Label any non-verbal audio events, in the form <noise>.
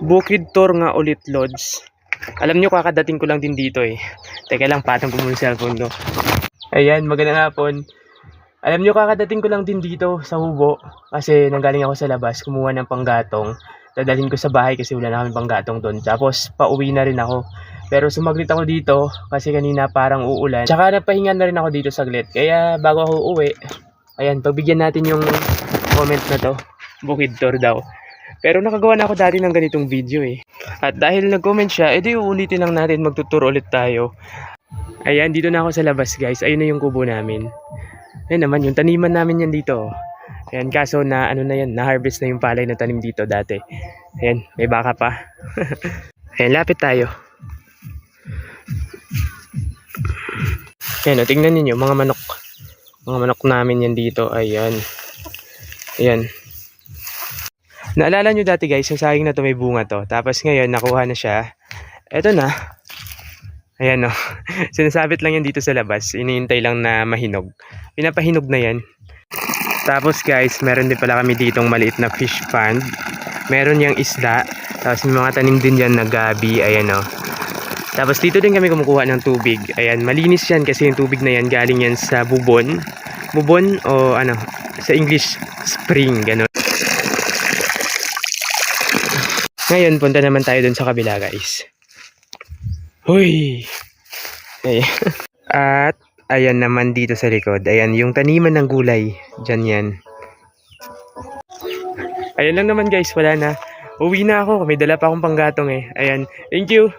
Bukid tour nga ulit, Lods. Alam nyo, kakadating ko lang din dito eh. Teka lang, patang ko muna cellphone ko. Ayan, magandang hapon. Alam nyo, kakadating ko lang din dito sa Hugo. Kasi nanggaling ako sa labas, kumuha ng panggatong. Dadalhin ko sa bahay kasi wala na kami panggatong doon. Tapos, pauwi na rin ako. Pero sumaglit ako dito kasi kanina parang uulan. Tsaka napahinga na rin ako dito saglit. Kaya bago ako uwi, ayan, pagbigyan natin yung comment na to. Bukid tour daw. Pero nakagawa na ako dati ng ganitong video eh. At dahil nag-comment siya, edi uulitin lang natin, magtuturo ulit tayo. Ayan, dito na ako sa labas guys. Ayun na yung kubo namin. Ayan naman, yung taniman namin yan dito. Ayan, kaso na ano na yan, na-harvest na yung palay na tanim dito dati. Ayan, may baka pa. <laughs> Ayan, lapit tayo. Ayan, o, tingnan ninyo, mga manok. Mga manok namin yan dito. Ayan. Ayan. Naalala nyo dati guys, yung saging na to may bunga to. Tapos ngayon, nakuha na siya. Eto na. Ayan o. <laughs> Sinasabit lang yan dito sa labas. Iniintay lang na mahinog. Pinapahinog na yan. Tapos guys, meron din pala kami ditong maliit na fish pond. Meron yung isda. Tapos may mga tanim din yan na gabi. Ayan o. Tapos dito din kami kumukuha ng tubig. Ayan, malinis yan kasi yung tubig na yan galing yan sa bubon. Bubon o ano, sa English, spring, gano'n. Ngayon, punta naman tayo dun sa kabila, guys. Ayan. <laughs> At, ayan naman dito sa likod. Ayan, yung taniman ng gulay. Diyan yan. Ayan lang naman, guys. Wala na. Uwi na ako. May dala pa akong panggatong eh. Ayan. Thank you.